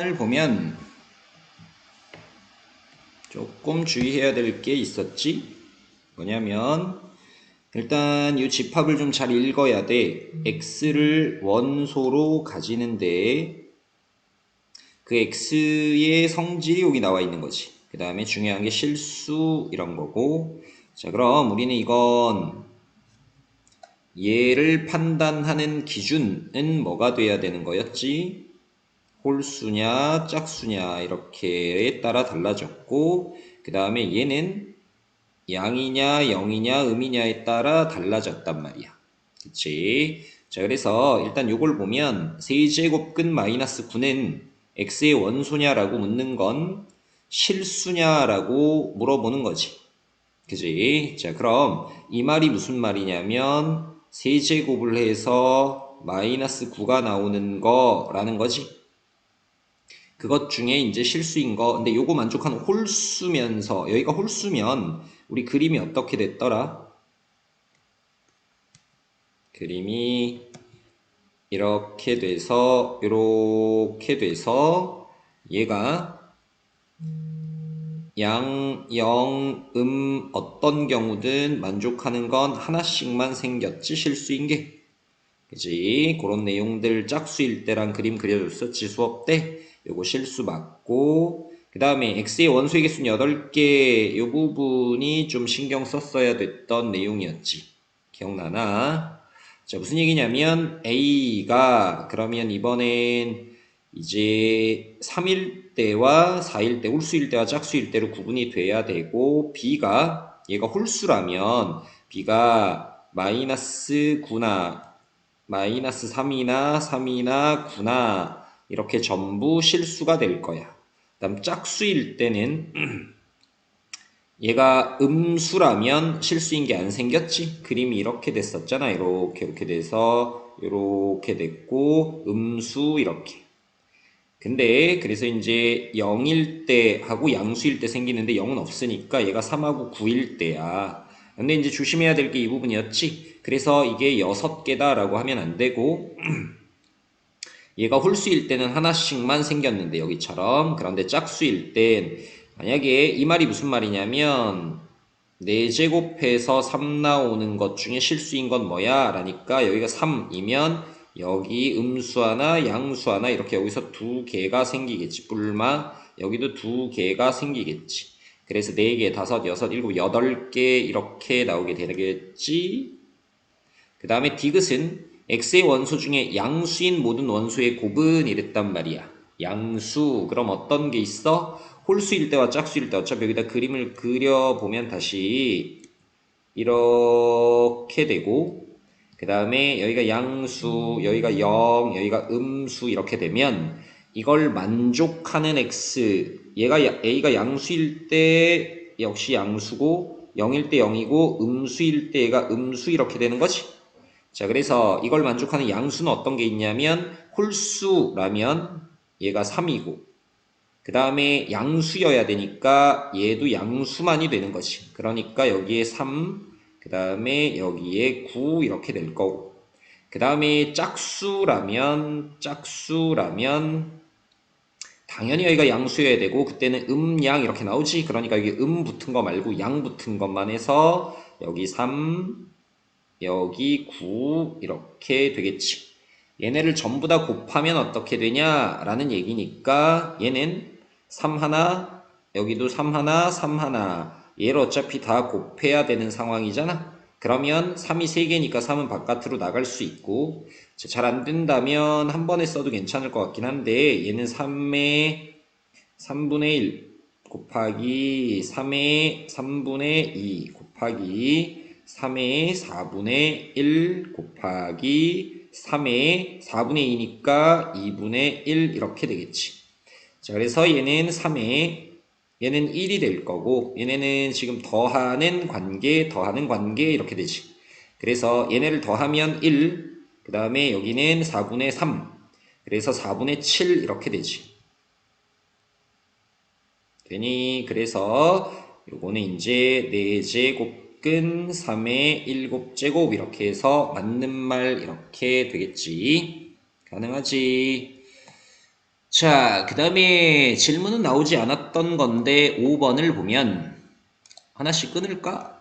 을 보면 조금 주의해야 될 게 있었지? 뭐냐면 일단 이 집합을 좀 잘 읽어야 돼. x를 원소로 가지는데 그 x의 성질이 여기 나와 있는 거지. 그 다음에 중요한 게 실수 이런 거고 자 그럼 우리는 이건 얘를 판단하는 기준은 뭐가 돼야 되는 거였지? 홀수냐 짝수냐 이렇게에 따라 달라졌고 그 다음에 얘는 양이냐 영이냐 음이냐에 따라 달라졌단 말이야. 그치? 자 그래서 일단 요걸 보면 세제곱근 마이너스 9는 x의 원소냐라고 묻는 건 실수냐라고 물어보는 거지. 그지 자 그럼 이 말이 무슨 말이냐면 세제곱을 해서 마이너스 9가 나오는 거라는 거지 그것 중에 이제 실수인 거. 근데 요거 만족하는 홀수면서 여기가 홀수면 우리 그림이 어떻게 됐더라? 그림이 이렇게 돼서 이렇게 돼서 얘가 양, 영, 음 어떤 경우든 만족하는 건 하나씩만 생겼지 실수인 게 그지 그런 내용들 짝수일 때랑 그림 그려줬었지 수업 때? 요거 실수 맞고 그 다음에 x의 원소의 개수는 8개. 요 부분이 좀 신경 썼어야 됐던 내용이었지. 기억나나? 자 무슨 얘기냐면 a가 그러면 이번엔 이제 3일 때와 4일 때 홀수일 때와 짝수일 때로 구분이 돼야 되고 b가 얘가 홀수라면 b가 마이너스 9나 마이너스 3이나 3이나 9나 이렇게 전부 실수가 될 거야. 그다음 짝수일 때는 얘가 음수라면 실수인 게 안 생겼지? 그림이 이렇게 됐었잖아. 이렇게 이렇게 돼서 이렇게 됐고 음수 이렇게. 근데 그래서 이제 0일 때 하고 양수일 때 생기는데 0은 없으니까 얘가 3하고 9일 때야. 근데 이제 조심해야 될 게 이 부분이었지. 그래서 이게 6개다라고 하면 안 되고 얘가 홀수일 때는 하나씩만 생겼는데 여기처럼 그런데 짝수일 땐 만약에 이 말이 무슨 말이냐면 4제곱해서 3 나오는 것 중에 실수인 건 뭐야? 라니까 여기가 3이면 여기 음수 하나 양수 하나 이렇게 여기서 두 개가 생기겠지 뿔마 여기도 두 개가 생기겠지 그래서 4개, 5, 6, 7, 8개 이렇게 나오게 되겠지 그 다음에 디귿은 x의 원소 중에 양수인 모든 원소의 곱은 이랬단 말이야. 양수 그럼 어떤 게 있어? 홀수일 때와 짝수일 때 어차피 여기다 그림을 그려보면 다시 이렇게 되고 그 다음에 여기가 양수 여기가 0 여기가 음수 이렇게 되면 이걸 만족하는 x 얘가 a가 양수일 때 역시 양수고 0일 때 0이고 음수일 때 얘가 음수 이렇게 되는 거지 자, 그래서 이걸 만족하는 양수는 어떤 게 있냐면 홀수라면 얘가 3이고 그 다음에 양수여야 되니까 얘도 양수만이 되는 거지. 그러니까 여기에 3, 그 다음에 여기에 9 이렇게 될 거고 그 다음에 짝수라면 짝수라면 당연히 여기가 양수여야 되고 그때는 음, 양 이렇게 나오지. 그러니까 여기 음 붙은 거 말고 양 붙은 것만 해서 여기 3, 여기 9 이렇게 되겠지. 얘네를 전부 다 곱하면 어떻게 되냐 라는 얘기니까 얘는 3 하나 여기도 3 하나 3 하나 얘를 어차피 다 곱해야 되는 상황이잖아. 그러면 3이 3개니까 3은 바깥으로 나갈 수 있고 잘 안 된다면 한 번에 써도 괜찮을 것 같긴 한데 얘는 3의 3분의 1 곱하기 3의 3분의 2 곱하기 3의 4분의 1 곱하기 3의 4분의 2니까 2분의 1 이렇게 되겠지. 자, 그래서 얘는 3의 얘는 1이 될 거고 얘네는 지금 더하는 관계, 더하는 관계 이렇게 되지. 그래서 얘네를 더하면 1, 그 다음에 여기는 4분의 3, 그래서 4분의 7 이렇게 되지. 되니 그래서 요거는 이제 4제곱 근 3의 7제곱 이렇게 해서 맞는 말 이렇게 되겠지. 가능하지. 자, 그 다음에 질문은 나오지 않았던 건데 5번을 보면 하나씩 끊을까?